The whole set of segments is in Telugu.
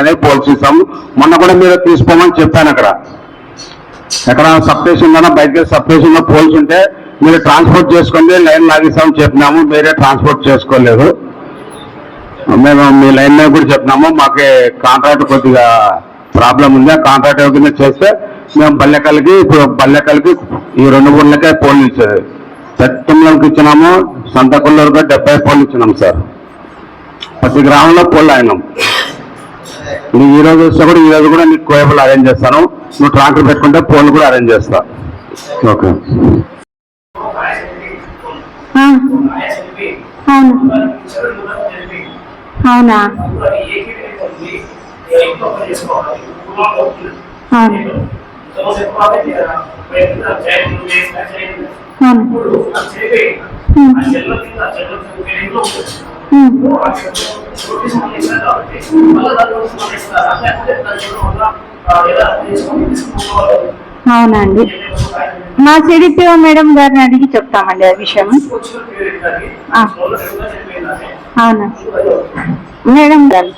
అనేది పోల్చిస్తాము మొన్న కూడా మీరు తీసుకోమని చెప్పాను అక్కడ. ఎక్కడ సబ్స్టేషన్ కన్నా బయటకి సబ్స్టేషన్లో పోల్చుంటే ఉంటే మీరు ట్రాన్స్పోర్ట్ చేసుకోండి లైన్ లాగిస్తామని చెప్పినాము. మీరే ట్రాన్స్పోర్ట్ చేసుకోలేదు. మేము మీ లైన్ మీద కూడా చెప్పినాము. మాకు కాంట్రాక్ట్ కొద్దిగా ప్రాబ్లం ఉంది. ఆ కాంట్రాక్ట్ కింద చేస్తే మేము బల్లెకల్కి ఇప్పుడు బల్లెకల్కి ఈ రెండు ఊర్లకే పోల్ ఇచ్చేది. సత్యంలోకి ఇచ్చినాము సంతకుళ్ళూరుగా డెబ్బై పోల్ ఇచ్చినాము సార్. ప్రతి గ్రామంలో పోల్ అయినాం. నువ్వు ఈ రోజు వస్తే కూడా ఈ రోజు కూడా నీకు కోయబుల్ అరేంజ్ చేస్తాను. నువ్వు ట్రాక్టర్ పెట్టుకుంటే పోల్ కూడా అరేంజ్ చేస్తా. ఓకే. అవును. అవునా? అవునండి. మా సిడిపిఓ మేడం గారిని అడిగి చెప్తామండి ఆ విషయం. అవునా? మేడం గారు.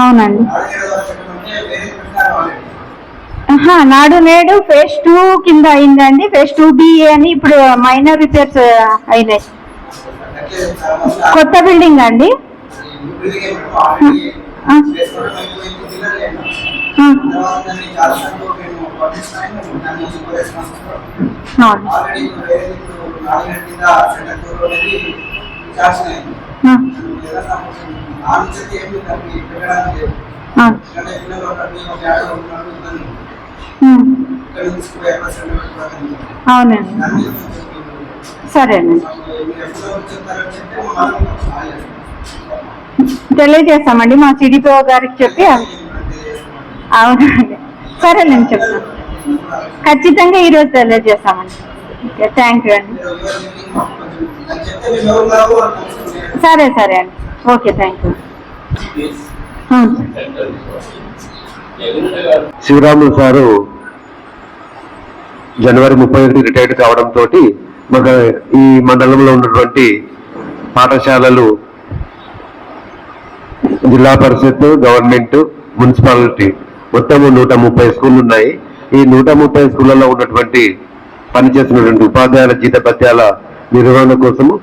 అవునండి. నాడు నేడు ఫేజ్ టూ కింద అయిందండి. ఫేజ్ టూ బి అని ఇప్పుడు మైనర్ రిపేర్స్ అయినాయి. కొత్త బిల్డింగ్ అండి. అవును. అవునండి. సరేనండి. తెలియజేస్తామండి మా సిడిపిఓ గారికి చెప్పి అవునండి. సరేనండి చెప్తాను. ఖచ్చితంగా ఈరోజు తెలియజేస్తామండి. ఓకే థ్యాంక్ యూ అండి. సరే సరే అండి. Okay thank you. Sivaramulu sir జనవరి ముప్పై ఒకటి రిటైర్డ్ కావడంతో మన ఈ మండలంలో ఉన్నటువంటి పాఠశాలలు జిల్లా పరిషత్ గవర్నమెంట్ మున్సిపాలిటీ మొత్తము నూట ముప్పై స్కూళ్ళు ఉన్నాయి. ఈ నూట ముప్పై స్కూళ్ళలో ఉన్నటువంటి పనిచేస్తున్నటువంటి ఉపాధ్యాయుల జీతభత్యాల నిర్వహణ కోసము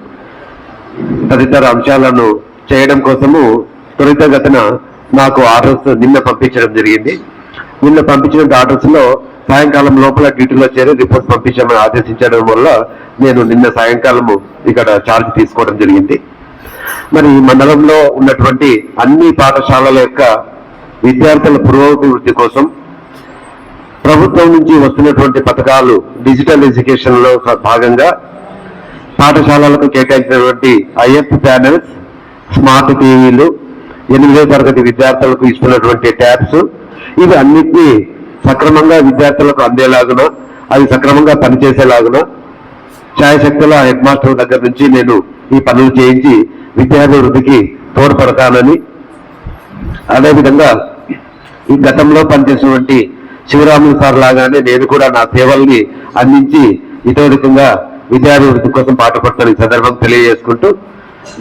తదితర అంశాలను చేయడం కోసము త్వరితగతిన నాకు ఆర్డర్స్ నిన్న పంపించడం జరిగింది. నిన్న పంపించిన ఆర్డర్స్లో సాయంకాలం లోపల డ్యూటీలో చేరి రిపోర్ట్ పంపించామని ఆదేశించడం వల్ల నేను నిన్న సాయంకాలము ఇక్కడ ఛార్జ్ తీసుకోవడం జరిగింది. మరి ఈ మండలంలో ఉన్నటువంటి అన్ని పాఠశాలల యొక్క విద్యార్థుల పురోభివృద్ధి కోసం ప్రభుత్వం నుంచి వస్తున్నటువంటి పథకాలు డిజిటల్ ఎడ్యుకేషన్లో భాగంగా పాఠశాలలకు కేటాయించినటువంటి ఐఎఫ్ ప్యానెల్స్ స్మార్ట్ టీవీలు ఎనిమిదో తరగతి విద్యార్థులకు ఇస్తున్నటువంటి ట్యాబ్స్ ఇవి అన్నిటినీ సక్రమంగా విద్యార్థులకు అందేలాగున అవి సక్రమంగా పనిచేసేలాగున ఛాయశక్తుల హెడ్ మాస్టర్ దగ్గర నుంచి నేను ఈ పనులు చేయించి విద్యాభివృద్ధికి తోడ్పడతానని అదేవిధంగా ఈ గతంలో పనిచేసినటువంటి శివరాములు సార్ లాగానే నేను కూడా నా సేవల్ని అందించి ఇతోధికంగా విద్యాభివృద్ధి కోసం పాటుపడతాను ఈ సందర్భం తెలియజేసుకుంటూ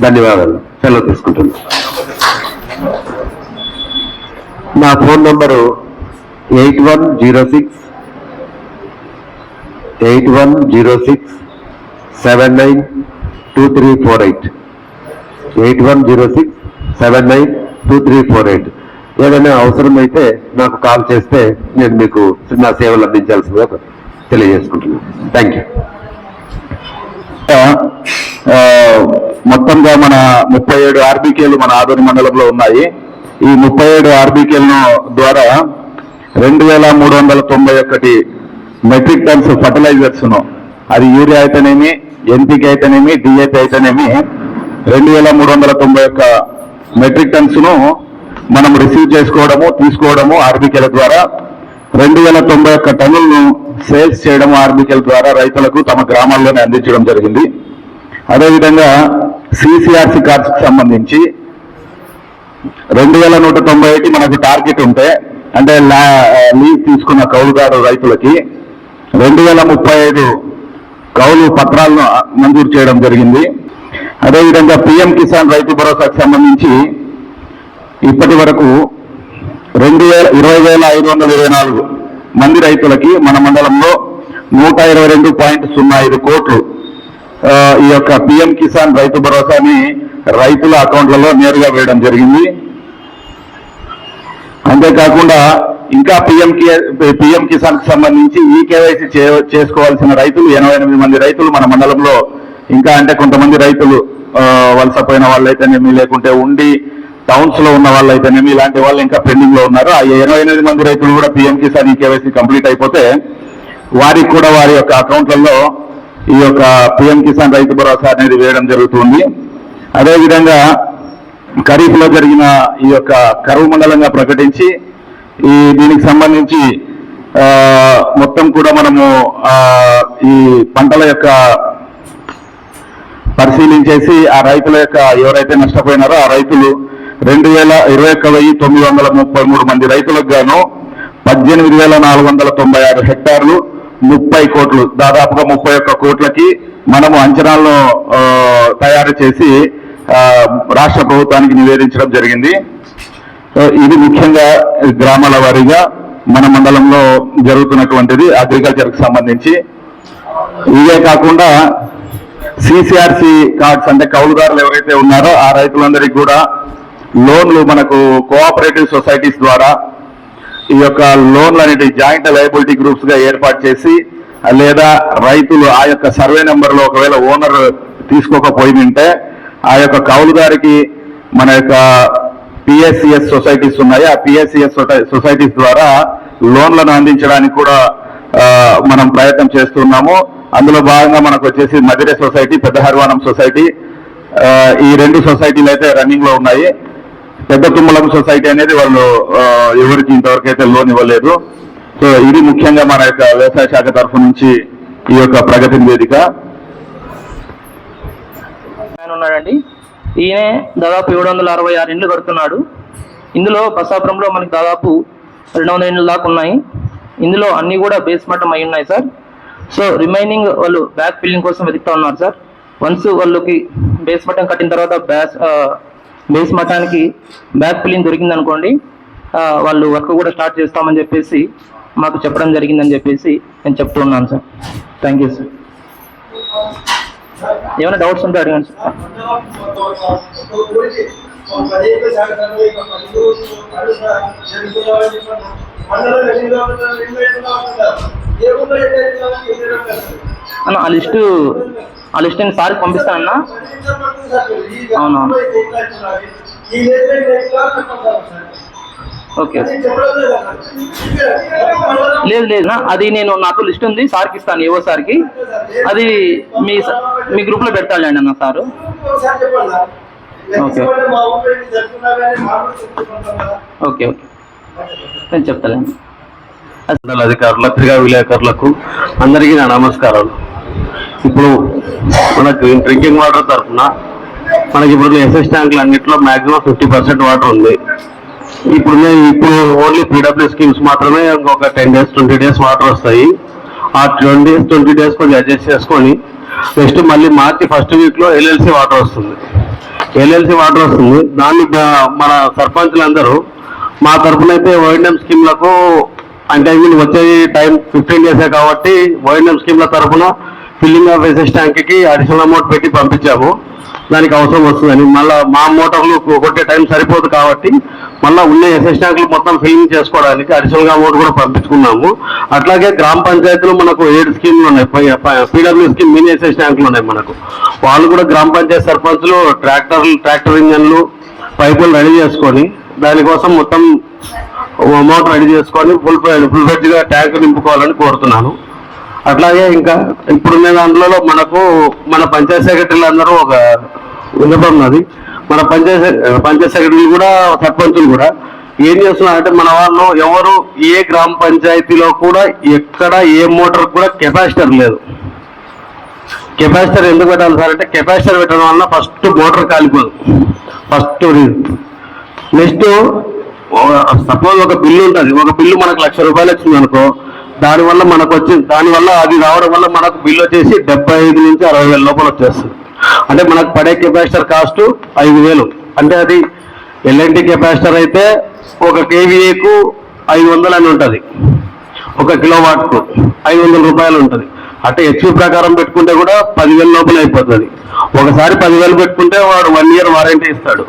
ధన్యవాదాలు. సెలవు తీసుకుంటున్నాను. నా phone number eight one zero six eight one zero six seven nine two three four eight. Eight one zero six seven nine two three four eight. ఏదైనా అవసరమైతే నాకు కాల్ చేస్తే నేను మీకు నా సేవలు అందించాల్సిందిగా తెలియజేసుకుంటున్నాను. థ్యాంక్ యూ మొత్తంగా మన ముప్పై ఏడు ఆర్బీకేలు మన ఆదోని మండలంలో ఉన్నాయి. ఈ ముప్పై ఏడు ఆర్బీకేలను ద్వారా రెండు వేల మూడు వందల తొంభై ఒకటి మెట్రిక్ టన్స్ ఫర్టిలైజర్స్ను అది యూరియా అయితేనేమి ఎన్పికి అయితేనేమి డిఏపి అయితేనేమి రెండు వేల మూడు వందల తొంభై ఒక్క మెట్రిక్ టన్స్ను మనం రిసీవ్ చేసుకోవడము తీసుకోవడము ఆర్బీకేల ద్వారా రెండు వేల తొంభై ఒక్క టన్నులను సేల్స్ చేయడము ఆర్బీకేల ద్వారా రైతులకు తమ గ్రామాల్లోనే అందించడం జరిగింది. అదేవిధంగా సిసిఆర్సి కార్డ్స్కి సంబంధించి రెండు వేల నూట తొంభై ఒకటి మనకు టార్గెట్ ఉంటే అంటే లా- లీజ్ తీసుకున్న కౌలుదారు రైతులకి రెండు వేల ముప్పై ఐదు కౌలు పత్రాలను మంజూరు చేయడం జరిగింది. అదేవిధంగా పిఎం కిసాన్ రైతు భరోసాకు సంబంధించి ఇప్పటి వరకు రెండు వేల ఇరవై వేల ఐదు వందల ఇరవై నాలుగు మంది రైతులకి మన మండలంలో నూట ఇరవై రెండు పాయింట్ సున్నా ఐదు కోట్లు ఈ యొక్క పిఎం కిసాన్ రైతు భరోసాని రైతుల అకౌంట్లలో నేరుగా వేయడం జరిగింది. అంతేకాకుండా ఇంకా పిఎం పిఎం కిసాన్కి సంబంధించి ఈ కేవైసీ చేసుకోవాల్సిన రైతులు ఎనభై ఎనిమిది మంది రైతులు మన మండలంలో ఇంకా అంటే కొంతమంది రైతులు ఆ, వలసపోయిన వాళ్ళైతేనేమి లేకుంటే ఉండి టౌన్స్లో ఉన్న వాళ్ళైతేనేమి ఇలాంటి వాళ్ళు ఇంకా పెండింగ్లో ఉన్నారు. ఆ ఎనభై ఎనిమిది మంది రైతులు కూడా పిఎం కిసాన్ ఈ కేవైసీ కంప్లీట్ అయిపోతే వారికి కూడా వారి యొక్క అకౌంట్లలో ఈ యొక్క పిఎం కిసాన్ రైతు భరోసా అనేది వేయడం జరుగుతుంది. అదేవిధంగా ఖరీఫ్లో జరిగిన ఈ యొక్క కరువు మండలంగా ప్రకటించి ఈ దీనికి సంబంధించి మొత్తం కూడా మనము ఈ పంటల యొక్క పరిశీలించేసి ఆ రైతుల యొక్క ఎవరైతే నష్టపోయినారో ఆ రైతులు రెండు వేల ఇరవై ఒక్క వెయ్యి తొమ్మిది వందల ముప్పై మూడు మంది రైతులకు గాను పద్దెనిమిది వేల నాలుగు వందల తొంభై ఆరు హెక్టార్లు ముప్పై కోట్లు దాదాపుగా ముప్పై ఒక్క కోట్లకి మనము అంచనాలను తయారు చేసి రాష్ట్ర ప్రభుత్వానికి నివేదించడం జరిగింది. ఇది ముఖ్యంగా గ్రామాల వారీగా మన మండలంలో జరుగుతున్నటువంటిది అగ్రికల్చర్కి సంబంధించి. ఇవే కాకుండా సిసిఆర్సి కార్డ్స్ అంటే కౌలుదారులు ఎవరైతే ఉన్నారో ఆ రైతులందరికీ కూడా లోన్లు మనకు కోఆపరేటివ్ సొసైటీస్ ద్వారా ఈ యొక్క లోన్లు అనేటి జాయింట్ లయబిలిటీ గ్రూప్స్గా ఏర్పాటు చేసి లేదా రైతులు ఆ యొక్క సర్వే నెంబర్లో ఒకవేళ ఓనర్ తీసుకోకపోయి ఉంటే ఆ యొక్క కౌలుదారికి మన యొక్క పిఎస్సిఎస్ సొసైటీస్ ఉన్నాయి. ఆ పిఎస్సిఎస్ సొసైటీస్ ద్వారా లోన్లను అందించడానికి కూడా మనం ప్రయత్నం చేస్తున్నాము. అందులో భాగంగా మనకు వచ్చేసి మదిరే సొసైటీ పెద్ద హర్వానం సొసైటీ ఈ రెండు సొసైటీలు అయితే రన్నింగ్లో ఉన్నాయి. పెద్ద తుమ్మలం సొసైటీ అనేది వాళ్ళు ఎవరికి ఇంతవరకు అయితే లోన్ ఇవ్వలేదు. సో ఇది ముఖ్యంగా మన యొక్క వ్యవసాయ శాఖ తరఫు నుంచి ఈ యొక్క ప్రగతి నివేదిక. ఆయన ఉన్నాడండి. ఈయన దాదాపు ఏడు వందల అరవై ఆరు ఇండ్లు కడుతున్నాడు. ఇందులో బసాపురంలో మనకి దాదాపు రెండు వందల ఇండ్లు దాకా ఉన్నాయి. ఇందులో అన్ని కూడా బేస్ అయి ఉన్నాయి సార్. సో రిమైనింగ్ వాళ్ళు బ్యాక్ ఫిల్లింగ్ కోసం వెతుకుతా ఉన్నారు సార్. వన్స్ వాళ్ళకి బేస్ కట్టిన తర్వాత బ్యాస్ బేస్ మఠానికి బ్యాక్ ఫిల్లింగ్ దొరికింది అనుకోండి వాళ్ళు వర్క్ కూడా స్టార్ట్ చేస్తామని చెప్పేసి మాకు చెప్పడం జరిగిందని చెప్పేసి నేను చెప్తూ ఉన్నాను సార్. థ్యాంక్ యూ సార్ ఏమైనా డౌట్స్ ఉంటే అడగండి సార్ అన్న ఆ లిస్టు ఆ లిస్ట్ నేను సార్కి పంపిస్తానన్నా? అవునా? ఓకే. లేదు లేదు అది నేను నాతో లిస్ట్ ఉంది సార్కి ఇస్తాను ఏవో సార్కి. అది మీ మీ గ్రూప్లో పెడతాడండి అన్న సారు. ఓకే. Okay okay. నేను పత్రికా విలేకరులకు అందరికీ నా నమస్కారాలు. ఇప్పుడు మనకు డ్రింకింగ్ వాటర్ తరఫున మనకి ఇప్పుడు ఎస్ఎస్ ట్యాంకులు అన్నింటిలో మాక్సిమం ఫిఫ్టీ పర్సెంట్ వాటర్ ఉంది. ఇప్పుడు మేము ఇప్పుడు ఓన్లీ పీడబ్ల్యూ స్కీమ్స్ మాత్రమే ఇంకొక ten days twenty days water వస్తాయి. ఆ ట్వంటీ డేస్ ట్వంటీ డేస్ కొంచెం అడ్జస్ట్ చేసుకొని నెక్స్ట్ మళ్ళీ మార్చి ఫస్ట్ వీక్లో ఎల్ఎల్సి వాటర్ వస్తుంది. ఎల్ఎల్సి వాటర్ వస్తుంది. దాన్ని మన సర్పంచ్లందరూ మా తరఫున అయితే ఓఎన్ఎం స్కీమ్లకు అంటే ఐ మీన్ వచ్చే టైం ఫిఫ్టీన్ డేసే కాబట్టి ఓఎన్ఎం స్కీమ్ల తరఫున ఫిల్లింగ్ ఆఫ్ వేసే ట్యాంక్కి అడిషనల్ అమౌంట్ పెట్టి పంపించాము. దానికి అవసరం వస్తుందని. మళ్ళీ మా మోటార్లు కొట్టే టైం సరిపోదు కాబట్టి మళ్ళీ ఉన్న ఎస్ఎస్ ట్యాంకులు మొత్తం ఫిల్లింగ్ చేసుకోవడానికి అడిషనల్గా అమౌంట్ కూడా పంపించుకున్నాము. అట్లాగే గ్రామ పంచాయతీలో మనకు ఏడు స్కీమ్లు ఉన్నాయి. పీడబ్ల్యూ స్కీమ్ మినీ ఎస్ఎస్ ట్యాంకులు ఉన్నాయి మనకు. వాళ్ళు కూడా గ్రామ పంచాయతీ సర్పంచ్లు ట్రాక్టర్లు ట్రాక్టర్ ఇంజన్లు పైపులు రెడీ చేసుకొని దానికోసం మొత్తం అమౌంట్ రెడీ చేసుకొని ఫుల్ ఫుల్ ఫెడ్జ్గా ట్యాంకు నింపుకోవాలని కోరుతున్నాను. అట్లాగే ఇంకా ఇప్పుడున్న దాంట్లో మనకు మన పంచాయత్ సెక్రటరీలు అందరూ ఒక విన్నపం ఉన్నది మన పంచాయత్ పంచాయత్ సెక్రటరీలు కూడా సర్పంచులు కూడా ఏం చేస్తున్నారంటే మన వాళ్ళు ఎవరు ఏ గ్రామ పంచాయతీలో కూడా ఎక్కడ ఏ మోటార్ కూడా కెపాసిటర్ లేదు. కెపాసిటర్ ఎందుకు పెట్టాలి సార్ అంటే కెపాసిటర్ పెట్టడం వల్ల ఫస్ట్ మోటార్ కాలిపోదు. ఫస్ట్ నెక్స్ట్ సపోజ్ ఒక బిల్లు ఉంటుంది. ఒక బిల్లు మనకు లక్ష రూపాయలు వచ్చింది అనుకో దానివల్ల మనకు వచ్చి దానివల్ల అది రావడం వల్ల మనకు బిల్ వచ్చేసి డెబ్బై ఐదు నుంచి అరవై వేల లోపల వచ్చేస్తుంది. అంటే మనకు పడే కెపాసిటర్ కాస్ట్ ఐదు వేలు అంటే అది ఎల్ఎన్టీ కెపాసిటర్ అయితే ఒక కేవీఏకు ఐదు వందలు అని ఉంటుంది. ఒక కిలోవాట్కు ఐదు వందల రూపాయలు ఉంటుంది. అంటే హెచ్పి ప్రకారం పెట్టుకుంటే కూడా పదివేల లోపల అయిపోతుంది. ఒకసారి పదివేలు పెట్టుకుంటే వాడు వన్ ఇయర్ వారంటీ ఇస్తాడు.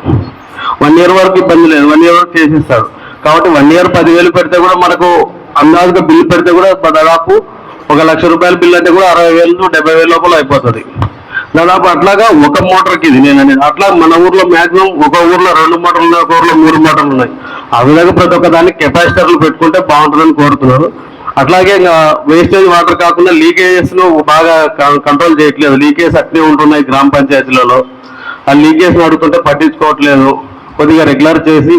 వన్ ఇయర్ వరకు ఇబ్బంది లేదు. వన్ ఇయర్ వరకు చేసిస్తాడు కాబట్టి వన్ ఇయర్ పదివేలు పెడితే కూడా మనకు అందాజుగా బిల్ పెడితే కూడా దాదాపు ఒక లక్ష రూపాయల బిల్లు అంటే కూడా అరవై వేలు డెబ్బై వేల లోపల అయిపోతుంది. దాదాపు అట్లాగా ఒక మోటార్కి ఇది నేను అనేది. అట్లా మన ఊర్లో మాక్సిమం ఒక ఊర్లో రెండు మోటార్లు ఉన్నాయి ఒక ఊర్లో మూడు మోటార్లు ఉన్నాయి. ఆ విధంగా ప్రతి ఒక్క దానికి కెపాసిటర్లు పెట్టుకుంటే బాగుంటుందని కోరుతున్నారు. అట్లాగే ఇంకా వేస్టేజ్ వాటర్ కాకుండా లీకేజెస్ను బాగా కంట్రోల్ చేయట్లేదు. లీకేజ్ అట్నే ఉంటున్నాయి గ్రామ పంచాయతీలలో. ఆ లీకేజ్ అడుగుతుంటే పట్టించుకోవట్లేదు. కొద్దిగా రెగ్యులర్ చేసి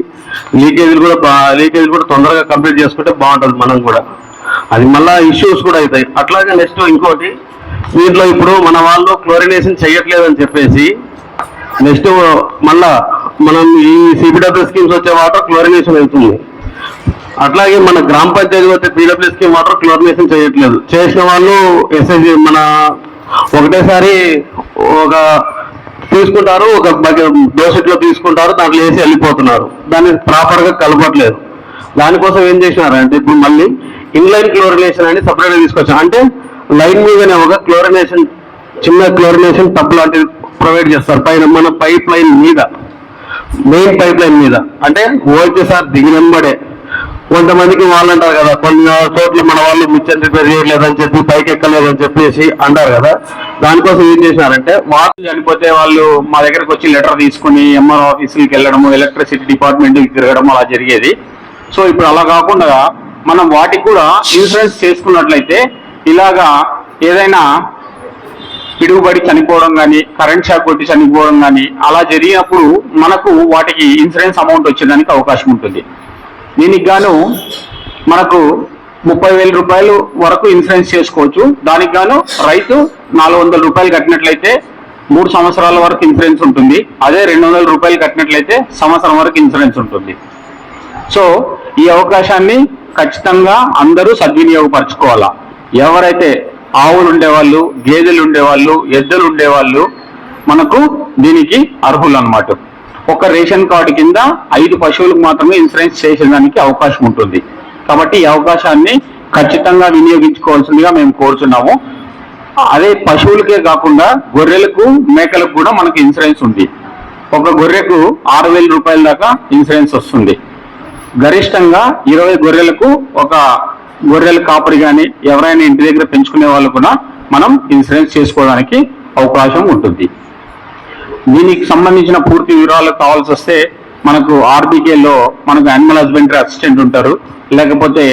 లీకేజీలు కూడా లీకేజ్ కూడా తొందరగా కంప్లీట్ చేసుకుంటే బాగుంటుంది మనం కూడా. అది మళ్ళీ ఇష్యూస్ కూడా అవుతాయి. అట్లాగే నెక్స్ట్ ఇంకోటి దీంట్లో ఇప్పుడు మన వాళ్ళు క్లోరినేషన్ చేయట్లేదు అని చెప్పేసి నెక్స్ట్ మళ్ళా మనం ఈ సిబిడబ్ల్యూ స్కీమ్స్ వచ్చే వాటర్ క్లోరినేషన్ అవుతుంది. అట్లాగే మన గ్రామ పంచాయతీ వచ్చే పీడబ్ల్యూ స్కీమ్ వాటర్ క్లోరినేషన్ చేయట్లేదు. చేసిన వాళ్ళు ఎస్ఐజి మన ఒకటేసారి ఒక తీసుకుంటారు ఒక దోసెట్లో తీసుకుంటారు దాంట్లో వేసి వెళ్ళిపోతున్నారు. దాన్ని ప్రాపర్గా కలపట్లేదు. దానికోసం ఏం చేసినారంటే ఇప్పుడు మళ్ళీ ఇన్లైన్ క్లోరినేషన్ అని సపరేట్గా తీసుకొచ్చాం. అంటే లైన్ మీదనే ఒక క్లోరినేషన్ చిన్న క్లోరినేషన్ టప్ లాంటిది ప్రొవైడ్ చేస్తారు. పైన మన పైప్ లైన్ మీద మెయిన్ పైప్ లైన్ మీద. అంటే ఓహెచ్ఎస్ఆర్ దిగినంబడే కొంతమందికి వాళ్ళు అంటారు కదా కొన్ని చోట్ల మన వాళ్ళు మిచ్చన్ రిపేర్ చేయలేదని చెప్పి పైకి ఎక్కలేదని చెప్పేసి అంటారు కదా. దానికోసం ఏం చేసినారంటే వాళ్ళు చనిపోతే వాళ్ళు మా దగ్గరకు వచ్చి లెటర్ తీసుకుని ఎంఆర్ ఆఫీసులకి వెళ్ళడము ఎలక్ట్రిసిటీ డిపార్ట్మెంట్కి తిరగడం అలా జరిగేది. సో ఇప్పుడు అలా కాకుండా మనం వాటికి కూడా ఇన్సూరెన్స్ చేసుకున్నట్లయితే ఇలాగా ఏదైనా పిడుగుబడి చనిపోవడం కానీ కరెంట్ షాక్ కొట్టి చనిపోవడం కానీ అలా జరిగినప్పుడు మనకు వాటికి ఇన్సూరెన్స్ అమౌంట్ వచ్చేదానికి అవకాశం ఉంటుంది. దీనికి గాను మనకు ముప్పై వేల రూపాయలు వరకు ఇన్సూరెన్స్ చేసుకోవచ్చు. దానికి గాను రైతు నాలుగు వందల రూపాయలు కట్టినట్లయితే మూడు సంవత్సరాల వరకు ఇన్సూరెన్స్ ఉంటుంది. అదే రెండు వందల రూపాయలు కట్టినట్లయితే సంవత్సరం వరకు ఇన్సూరెన్స్ ఉంటుంది. సో ఈ అవకాశాన్ని ఖచ్చితంగా అందరూ సద్వినియోగపరచుకోవాలా? ఎవరైతే ఆవులు ఉండేవాళ్ళు గేదెలు ఉండేవాళ్ళు ఎద్దులు ఉండేవాళ్ళు మనకు దీనికి అర్హులు అన్నమాట ఒక రేషన్ కార్డు కింద ఐదు పశువులకు మాత్రమే ఇన్సూరెన్స్ చేసేదానికి అవకాశం ఉంటుంది. కాబట్టి ఈ అవకాశాన్ని ఖచ్చితంగా వినియోగించుకోవాల్సిందిగా మేము కోరుచున్నాము. అదే పశువులకే కాకుండా గొర్రెలకు మేకలకు కూడా మనకు ఇన్సూరెన్స్ ఉంది. ఒక గొర్రెకు ఆరు వేల రూపాయల దాకా ఇన్సూరెన్స్ వస్తుంది. గరిష్టంగా ఇరవై గొర్రెలకు ఒక గొర్రెల కాపరి కానీ ఎవరైనా ఇంటి దగ్గర పెంచుకునే వాళ్ళు కూడా మనం ఇన్సూరెన్స్ చేసుకోవడానికి అవకాశం ఉంటుంది. దీనికి సంబంధించిన పూర్తి వివరాలు కావాల్సి వస్తే మనకు ఆర్బీకేలో మనకు యానిమల్ హస్బెండరీ అసిస్టెంట్ ఉంటారు. లేకపోతే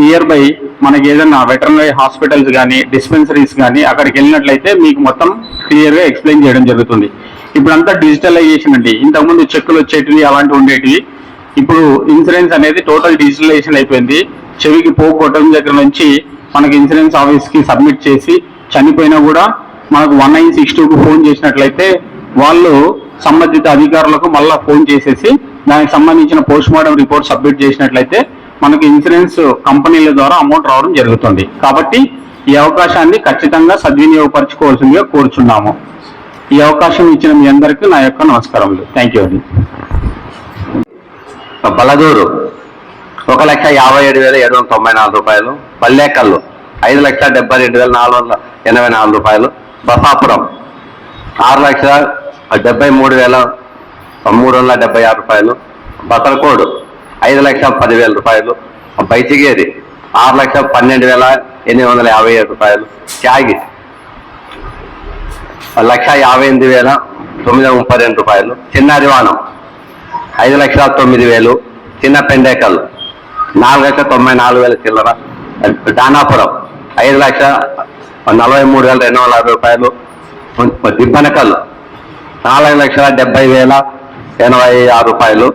నియర్ బై మనకి ఏదైనా వెటర్నరీ హాస్పిటల్స్ కానీ డిస్పెన్సరీస్ కానీ అక్కడికి వెళ్ళినట్లయితే మీకు మొత్తం క్లియర్గా ఎక్స్ప్లెయిన్ చేయడం జరుగుతుంది. ఇప్పుడంతా డిజిటలైజేషన్ అండి. ఇంతకుముందు చెక్కులు వచ్చేటివి అలాంటివి ఉండేటివి. ఇప్పుడు ఇన్సూరెన్స్ అనేది టోటల్ డిజిటలైజేషన్ అయిపోయింది. చెవికి పోగొట్టడం దగ్గర నుంచి మనకి ఇన్సూరెన్స్ ఆఫీస్కి సబ్మిట్ చేసి చనిపోయినా కూడా మనకు వన్ నైన్ సిక్స్ టూకు ఫోన్ చేసినట్లయితే వాళ్ళు సంబంధిత అధికారులకు మళ్ళా ఫోన్ చేసేసి దానికి సంబంధించిన పోస్ట్ మార్టం రిపోర్ట్ సబ్మిట్ చేసినట్లయితే మనకు ఇన్సూరెన్స్ కంపెనీల ద్వారా అమౌంట్ రావడం జరుగుతుంది. కాబట్టి ఈ అవకాశాన్ని ఖచ్చితంగా సద్వినియోగపరచుకోవాల్సిందిగా కోరుచున్నాము. ఈ అవకాశం ఇచ్చిన మీ అందరికీ నా యొక్క నమస్కారములు. థ్యాంక్ యూ అండి. బలదూరు. ఒక లక్ష యాభై ఏడు వేల ఏడు వందల తొంభై నాలుగు రూపాయలు. పల్లెకల్లు ఐదు లక్షల డెబ్బై రెండు వేల నాలుగు వందల ఎనభై నాలుగు రూపాయలు. బసాపురం. ఆరు లక్షల డెబ్బై మూడు వేల మూడు వందల డెబ్బై ఆరు రూపాయలు బసరకోడు ఐదు లక్షల పదివేల రూపాయలు బైచిగేరి ఆరు లక్షల పన్నెండు వేల ఎనిమిది వందల యాభై ఏడు రూపాయలు త్యాగి లక్ష యాభై ఎనిమిది వేల తొమ్మిది వందల ముప్పై రెండు రూపాయలు చిన్నరివాణం ఐదు లక్షల తొమ్మిది వేలు చిన్న పెండేకల్ నాలుగు లక్షల తొంభై నాలుగు వేల చిల్లర దానాపురం ఐదు లక్షల నలభై మూడు వేల రెండు వందల యాభై రూపాయలు దిబ్బనకల్ నాలుగు లక్షల డెబ్బై వేల ఎనభై ఆరు రూపాయలు.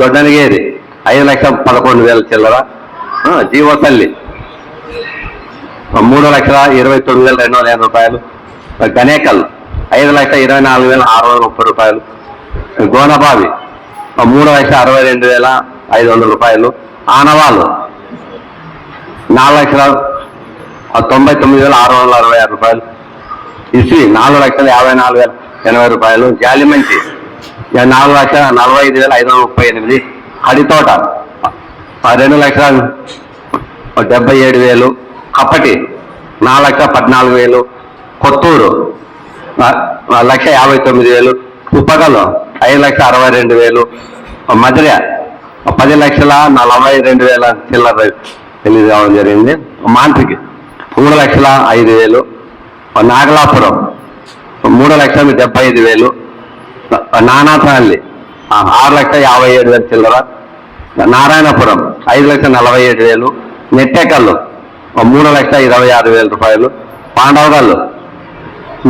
దొడ్డనిగేది ఐదు లక్షల పదకొండు వేల చిల్లర. జీవో తల్లి. మూడు లక్షల ఇరవై తొమ్మిది వేల రెండు వందల ఎనభై రూపాయలు. గనేకల్ ఐదు లక్షల ఇరవై నాలుగు వేల ఆరు వందల ముప్పై రూపాయలు. గోనబావి. మూడు లక్షల అరవై రెండు వేల ఐదు వందల రూపాయలు. ఆనవాలు. నాలుగు లక్షల తొంభై తొమ్మిది వేల ఆరు వందల అరవై ఆరు రూపాయలు. ఇసి నాలుగు లక్షల యాభై నాలుగు వేల ఎనభై రూపాయలు జాలిమంచి నాలుగు లక్షల నలభై ఐదు వేల ఐదు వందల ముప్పై ఎనిమిది. హడితోట రెండు లక్షల. డెబ్బై ఏడు వేలు. కప్పటి నాలుగు లక్షల పద్నాలుగు వేలు. కొత్తూరు. లక్ష యాభై తొమ్మిది వేలు. ఉప్పగలు ఐదు లక్షల అరవై రెండు వేలు. మధుర. పది లక్షల నలభై రెండు వేల చిల్లర రిలీజ్ కావడం జరిగింది మాంత్రికి. మూడు లక్షల ఐదు వేలు. నాగలాపురం. మూడు లక్షల డెబ్బై ఐదు వేలు. నానాథాల్లి ఆరు లక్షల యాభై ఏడు వేలు చిల్లర. నారాయణపురం ఐదు లక్షల నలభై ఏడు వేలు. నెట్టెకల్లు మూడు లక్షల ఇరవై ఆరు వేల రూపాయలు. పాండవగల్లు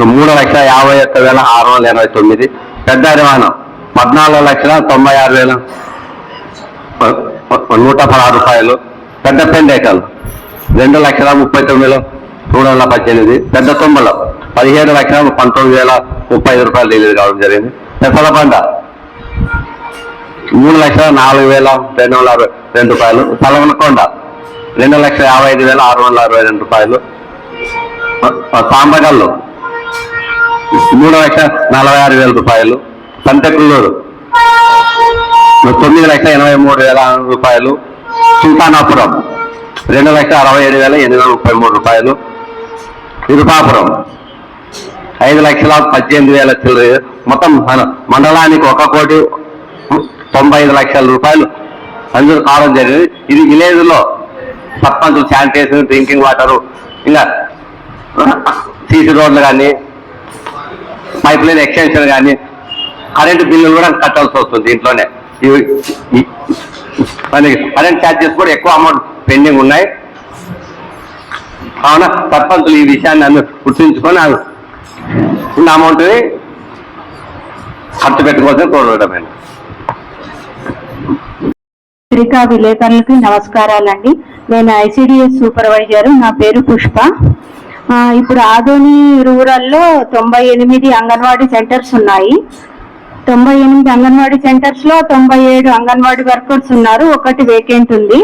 మూడు లక్షల యాభై ఒక్క వేల ఆరు వందల ఎనభై తొమ్మిది. పెద్ద అరివానం పద్నాలుగు లక్షల తొంభై ఆరు వేల నూట పదహారు రూపాయలు. పెద్ద పెండేకలు రెండు లక్షల ముప్పై తొమ్మిది మూడు వందల పద్దెనిమిది. పెద్ద తొమ్మిదిలో పదిహేడు లక్షల పంతొమ్మిది వేల ముప్పై ఐదు రూపాయలు డెలివరీ కావడం జరిగింది. పెసలబండ మూడు లక్షల నాలుగు వేల రెండు వందల అరవై రెండు రూపాయలు. సలవనకొండ రెండు లక్షల యాభై ఐదు వేల ఆరు వందల అరవై రెండు రూపాయలు. సాంబగల్లు. మూడు లక్షల నలభై ఆరు వేల రూపాయలు. సంతకుల్లూరు. తొమ్మిది లక్షల ఎనభై మూడు వేల రూపాయలు. సుల్తానాపురం. రెండు లక్షల అరవై ఏడు వేల ఎనిమిది వందల ముప్పై మూడు రూపాయలు. విరుపాపురం ఐదు లక్షల పద్దెనిమిది వేల చిల్లర మొత్తం మన మండలానికి ఒక కోటి తొంభై ఐదు లక్షల రూపాయలు మంజూరు కావడం జరిగింది. ఇది విలేజ్లో సర్పంచ్ శానిటేషన్ డ్రింకింగ్ వాటరు ఇంకా సీసీ రోడ్లు కానీ పైప్ లైన్ ఎక్స్టెన్షన్ కానీ కరెంటు బిల్లులు కూడా కట్టాల్సి వస్తుంది దీంట్లోనే. ఇవి- మనకి కరెంట్ ఛార్జెస్ కూడా ఎక్కువ అమౌంట్ పెండింగ్ ఉన్నాయి. కావున సర్పంచులు ఈ విషయాన్ని నన్ను గుర్తుంచుకొని ఉన్న అమౌంట్ని ఖర్చు పెట్టుకోవాల్సిన కోరడమే పత్రికా విలేకరులకి నమస్కారాలండి. నేను ఐసిడిఎస్ సూపర్వైజర్ నా పేరు పుష్ప. ఇప్పుడు ఆదోని రూరల్లో తొంభై ఎనిమిది అంగన్వాడీ సెంటర్స్ ఉన్నాయి. తొంభై ఎనిమిది అంగన్వాడీ సెంటర్స్లో తొంభై ఏడు అంగన్వాడీ వర్కర్స్ ఉన్నారు ఒకటి వేకెంట్ ఉంది.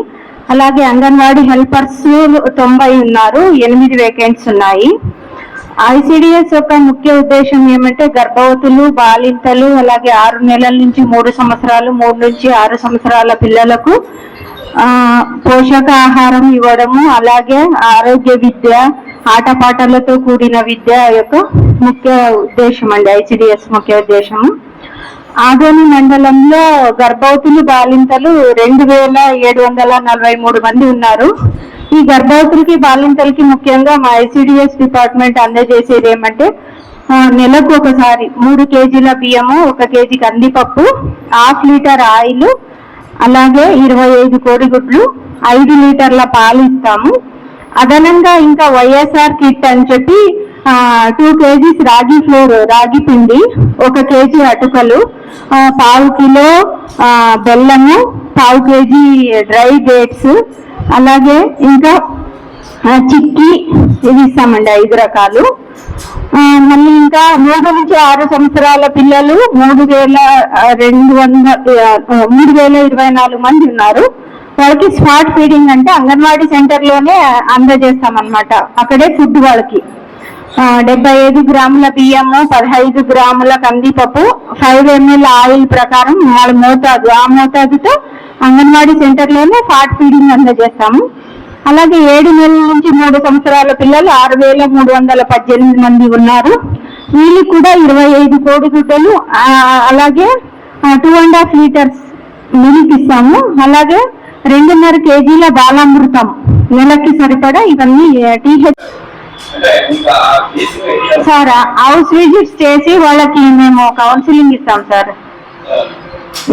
అలాగే అంగన్వాడీ హెల్పర్స్ తొంభై ఉన్నారు ఎనిమిది వేకెంట్స్ ఉన్నాయి. ఐసిడిఎస్ యొక్క ముఖ్య ఉద్దేశం ఏమంటే గర్భవతులు బాలింతలు అలాగే ఆరు నెలల నుంచి మూడు సంవత్సరాలు మూడు నుంచి ఆరు సంవత్సరాల పిల్లలకు పోషకాహారం ఇవ్వడము అలాగే ఆరోగ్య విద్య ఆటపాటలతో కూడిన విద్య యొక్క ముఖ్య ఉద్దేశం అండి ఐసిడిఎస్ ముఖ్య ఉద్దేశము. ఆదోని మండలంలో గర్భవతులు బాలింతలు రెండు వేల ఏడు వందల నలభై మూడు మంది ఉన్నారు. ఈ గర్భవతులకి బాలింతలకి ముఖ్యంగా మా ఐసిడిఎస్ డిపార్ట్మెంట్ అందజేసేది ఏమంటే నెలకు ఒకసారి మూడు కేజీల బియ్యము ఒక కేజీ కందిపప్పు హాఫ్ లీటర్ ఆయిల్ అలాగే ఇరవై ఐదు కోడిగుడ్లు ఐదు లీటర్ల పాలు ఇస్తాము. అదనంగా ఇంకా వైఎస్ఆర్ కిట్ అని చెప్పి టూ కేజీస్ రాగి ఫ్లోర్ రాగి పిండి ఒక కేజీ అటుకలు పావు కిలో బెల్లము పావు కేజీ డ్రై డేట్స్ అలాగే ఇంకా చిక్కి చిక్కీ ఇవి ఇస్తామండి ఐదు రకాలు. మళ్ళీ ఇంకా మూడు నుంచి ఆరు సంవత్సరాల పిల్లలు మూడు వేల రెండు వందల మూడు వేల ఇరవై నాలుగు మంది ఉన్నారు. వాళ్ళకి స్మార్ట్ ఫీడింగ్ అంటే అంగన్వాడీ సెంటర్లోనే అందజేస్తామన్నమాట. అక్కడే ఫుడ్ వాళ్ళకి. డెబ్బై ఐదు గ్రాముల బియ్యము పదహైదు గ్రాముల కందిపప్పు ఫైవ్ ఎంఎల్ ఆయిల్ ప్రకారం వాళ్ళ మోతాదు. ఆ మోతాదుతో అంగన్వాడీ సెంటర్లోనే ఫాట్ ఫీడింగ్ అందజేస్తాము. అలాగే ఏడు నెలల నుంచి మూడు సంవత్సరాల పిల్లలు ఆరు వేల మూడు వందల పద్దెనిమిది మంది ఉన్నారు. వీళ్ళకి కూడా ఇరవై ఐదు కోడిగుడ్డలు ఆ, అలాగే two and half litres milk ఇస్తాము. అలాగే రెండున్నర కేజీల బాలామృతం నెలకి సరిపడా ఇవన్నీ టీహెచ్ సార్ హౌస్ విజిట్స్ చేసి వాళ్ళకి మేము కౌన్సిలింగ్ ఇస్తాం సార్.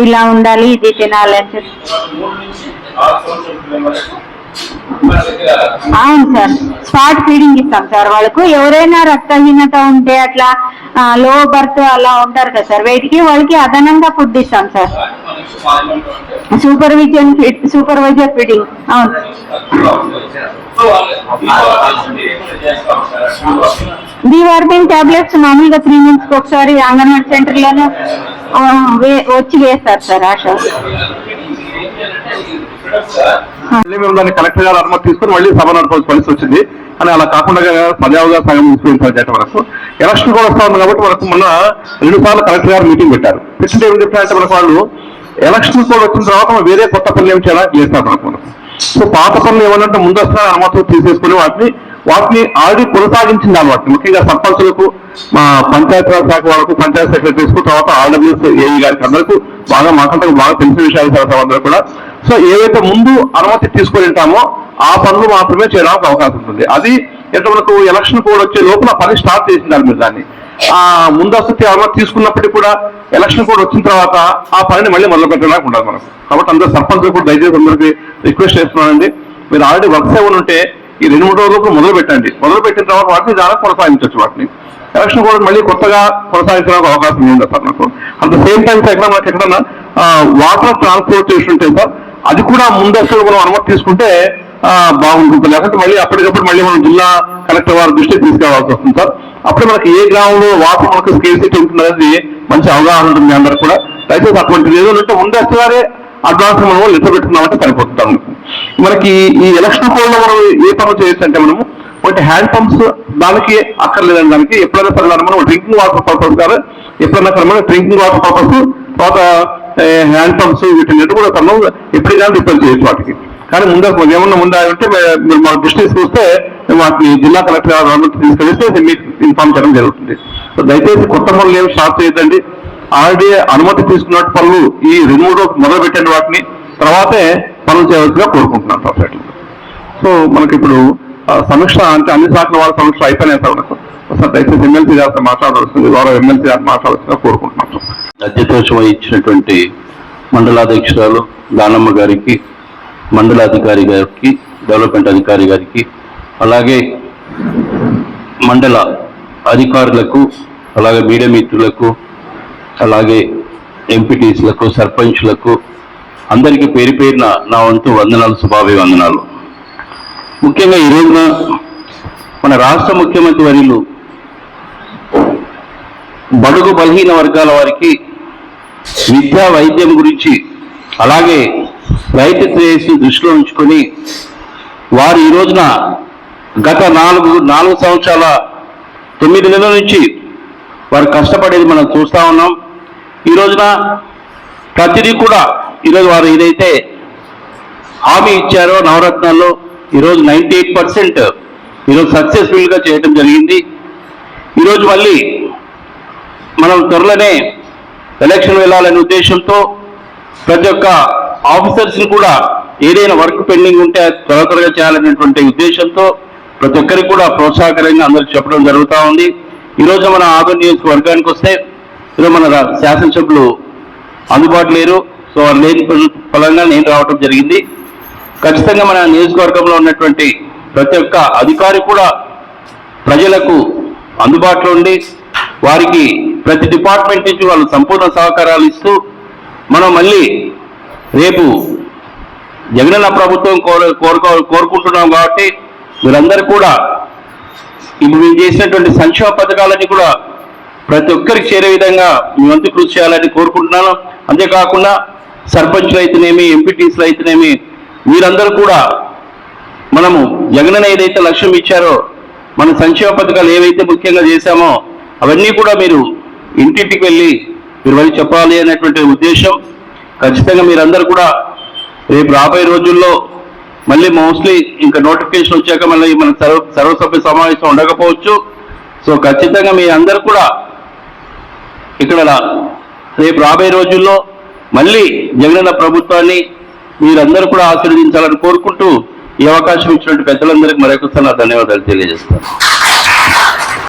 ఇలా ఉండాలి ఇది తినాలి అని చెప్పి. అవును సార్. స్పాట్ ఫీడింగ్ ఇస్తాం సార్. వాళ్ళకు ఎవరైనా రక్తహీనత ఉంటే అట్లా లో బర్త్ అలా ఉంటారు కదా సార్. వీటికి వాళ్ళకి అదనంగా ఫుడ్ ఇస్తాం సార్. సూపర్విజన్ సూపర్వైజర్ ఫీడింగ్ అవును. డివార్మిన్ టాబ్లెట్స్ మామూలుగా త్రీ మంత్స్కి ఒకసారి అంగన్వాడీ సెంటర్లోనే వచ్చి వేస్తారు సార్ ఆశ. మళ్ళీ మేము దాన్ని కలెక్టర్ గారు అనుమతి తీసుకుని మళ్ళీ సభ నడపాల్సిన పరిస్థితి వచ్చింది. కానీ అలా కాకుండా పర్యావగా సగం తీసుకుని వరకు. ఎలక్షన్ కూడా వస్తా ఉంది కాబట్టి మనకు మొన్న రెండు సార్లు కలెక్టర్ గారు మీటింగ్ పెట్టారు. పెట్టింటే ఏం చెప్పారంటే మనకు వాళ్ళు ఎలక్షన్ కూడా వచ్చిన తర్వాత వేరే కొత్త పనులు ఏమి చేయాలి? చేస్తారు మనకు మనకు? సో పాత పనులు ఏమన్నంటే ముందస్తుగా అనుమతులు తీసేసుకుని వాటిని వాటిని ఆల్రెడీ కొనసాగించింది అనమాట ముఖ్యంగా సర్పంచులకు మా పంచాయతీరాజ్ శాఖ వాళ్ళకు పంచాయత్ సెక్రటరీస్కు తర్వాత ఆర్డబ్ల్యూస్ ఏఈ గారికి అందరికీ బాగా మాట్లాడటం బాగా తెలిసిన విషయాలు సార్ అందరూ కూడా. సో ఏవైతే ముందు అనుమతి తీసుకొని ఉంటామో ఆ పనులు మాత్రమే చేయడానికి అవకాశం ఉంటుంది. అది ఎంత మనకు ఎలక్షన్ కోడ్ వచ్చే లోపల పని స్టార్ట్ చేసిండారు మీరు దాన్ని. ఆ ముందస్తు అనుమతి తీసుకున్నప్పటికీ కూడా ఎలక్షన్ కోడ్ వచ్చిన తర్వాత ఆ పనిని మళ్ళీ మొదలు పెట్టడానికి ఉండదు మనకు. కాబట్టి అందరూ సర్పంచ్ కూడా దయచేసి అందరికీ రిక్వెస్ట్ చేస్తున్నానండి. మీరు ఆల్రెడీ వర్క్స్ ఏమైనా ఉంటే ఈ రెండు మూడు రోజులకు మొదలు పెట్టండి మొదలు పెట్టిన తర్వాత వాటిని చాలా కొనసాగించవచ్చు వాటిని. ఎలక్షన్ కూడా మళ్ళీ కొత్తగా కొనసాగించడానికి అవకాశం ఉంది సార్ నాకు? అట్ ద సేమ్ టైం ఎక్కడ మనకి ఎక్కడన్నా వాటర్ ట్రాన్స్పోర్టేషన్ ఉంటే సార్ అది కూడా ముందస్తుగా మనం అనుమతి తీసుకుంటే బాగుంటుంది. లేకపోతే మళ్ళీ అప్పటికప్పుడు మళ్ళీ మనం జిల్లా కలెక్టర్ వారి దృష్టికి తీసుకురావాల్సి వస్తుంది సార్. అప్పుడు మనకి ఏ గ్రామంలో వాటర్ మనకు స్కేసిటీ ఉంటుంది అనేది మంచి అవగాహన ఉంటుంది మీ కూడా. దయచేసి అటువంటిది ఏదో ఉంటే ముందస్తుగానే అడ్వాన్స్ మనం లెటర్ పెట్టుకున్నామంటే మనకి ఈ ఎలక్షన్ కోడ్లో మనం ఏ పనులు చేయొచ్చు అంటే మనము ఒకటి హ్యాండ్ పంప్స్ దానికి అక్కర్లేదండి దానికి ఎప్పుడైనా సరే మనం డ్రింకింగ్ వాటర్ పర్పస్ కాదు ఎప్పుడైనా సరే మనం డ్రింకింగ్ వాటర్ పర్పస్ తర్వాత హ్యాండ్ పంప్స్ వీటిని కూడా మనం ఎప్పటికైనా రిపేర్ చేయొచ్చు వాటికి. కానీ ముందు ఏమన్నా ముందా అంటే మీరు మా దృష్టి చూస్తే మేము వాటిని జిల్లా కలెక్టర్ గారు అనుమతి తీసుకెళ్తే మీకు ఇన్ఫార్మ్ చేయడం జరుగుతుంది. దయచేసి కొత్త పనులు ఏమి స్టార్ట్ చేయొద్దండి. ఆల్రెడీ అనుమతి తీసుకున్నట్టు పనులు ఈ రెండు మూడు మొదలు వాటిని తర్వాతే పనులు చేయవలసిగా కోరుకుంటున్నాను సొసైటీ సో మనకి ఇప్పుడు ఆ, సమీక్ష అంటే అన్ని శాఖల వాళ్ళ సమీక్ష అయిపోయినాయి సార్. ఒకసారి దయచేసి ఎమ్మెల్సీ గారితో మాట్లాడవలసింది గౌరవ ఎమ్మెల్సీ గారు మాట్లాడవలసిందిగా కోరుకుంటున్నాను సార్. అధ్యక్షం మండలాధ్యక్షురాలు దానమ్మ గారికి మండలాధికారి గారికి డెవలప్మెంట్ అధికారి గారికి అలాగే మండల అధికారులకు అలాగే మీడియా మిత్రులకు అలాగే ఎంపీటీసీలకు సర్పంచ్లకు అందరికీ పేరు పేరున నా వంతు వందనాలు శుభాభివందనాలు. ముఖ్యంగా ఈ రోజున మన రాష్ట్ర ముఖ్యమంత్రి వర్యులు బడుగు బలహీన వర్గాల వారికి విద్యా వైద్యం గురించి అలాగే రైతు శ్రేయస్సు దృష్టిలో ఉంచుకొని వారు ఈ రోజున గత నాలుగు నాలుగు సంవత్సరాల తొమ్మిది నెలల నుంచి వారు కష్టపడేది మనం చూస్తా ఉన్నాం. ఈ రోజున ప్రతిదీ కూడా ఈరోజు వారు ఏదైతే హామీ ఇచ్చారో నవరత్నాల్లో ఈరోజు నైంటీ ఎయిట్ పర్సెంట్ ఈరోజు సక్సెస్ఫుల్గా చేయడం జరిగింది. ఈరోజు మళ్ళీ మనం త్వరలోనే ఎలక్షన్ వెళ్ళాలనే ఉద్దేశంతో ప్రతి ఒక్క ఆఫీసర్స్ని కూడా ఏదైనా వర్క్ పెండింగ్ ఉంటే త్వర త్వరగా చేయాలనేటువంటి ఉద్దేశంతో ప్రతి ఒక్కరికి కూడా ప్రోత్సాహకరంగా అందరికి చెప్పడం జరుగుతూ ఉంది. ఈరోజు మన ఆదరణ నియోజకవర్గానికి వస్తే ఈరోజు మన రా- శాసనసభ్యులు అందుబాటు లేరు. సో వారు లేని ఫలంగా నేను రావడం జరిగింది. ఖచ్చితంగా మన నియోజకవర్గంలో ఉన్నటువంటి ప్రతి ఒక్క అధికారి కూడా ప్రజలకు అందుబాటులో ఉండి వారికి ప్రతి డిపార్ట్మెంట్ నుంచి వాళ్ళు సంపూర్ణ సహకారాలు ఇస్తూ మనం మళ్ళీ రేపు జగనన్న ప్రభుత్వం కోరు కోరుకో కోరుకుంటున్నాం కాబట్టి మీరందరూ కూడా ఇప్పుడు మేము చేసినటువంటి సంక్షేమ పథకాలన్నీ కూడా ప్రతి ఒక్కరికి చేరే విధంగా మీ వంతు కృషి చేయాలని కోరుకుంటున్నాను. అంతేకాకుండా సర్పంచ్లు అయితేనేమి ఎంపీటీసీలు అయితేనేమి మీరందరూ కూడా మనము జగనన్న ఏదైతే లక్ష్యం ఇచ్చారో మన సంక్షేమ పథకాలు ఏవైతే ముఖ్యంగా చేశామో అవన్నీ కూడా మీరు ఇంటింటికి వెళ్ళి మీరు వెళ్ళి చెప్పాలి అనేటువంటి ఉద్దేశం. ఖచ్చితంగా మీరందరూ కూడా రేపు రాబోయే రోజుల్లో మళ్ళీ మోస్ట్లీ ఇంకా నోటిఫికేషన్ వచ్చాక మళ్ళీ మన సర్వ సర్వసభ్య సమావేశం ఉండకపోవచ్చు. సో ఖచ్చితంగా మీ అందరు కూడా ఇక్కడ రేపు రాబోయే రోజుల్లో మళ్ళీ జగనన్న ప్రభుత్వాన్ని మీరందరూ కూడా ఆశీర్వదించాలని కోరుకుంటూ ఈ అవకాశం ఇచ్చినటువంటి పెద్దలందరికీ మరొకసారి నా ధన్యవాదాలు తెలియజేస్తాను.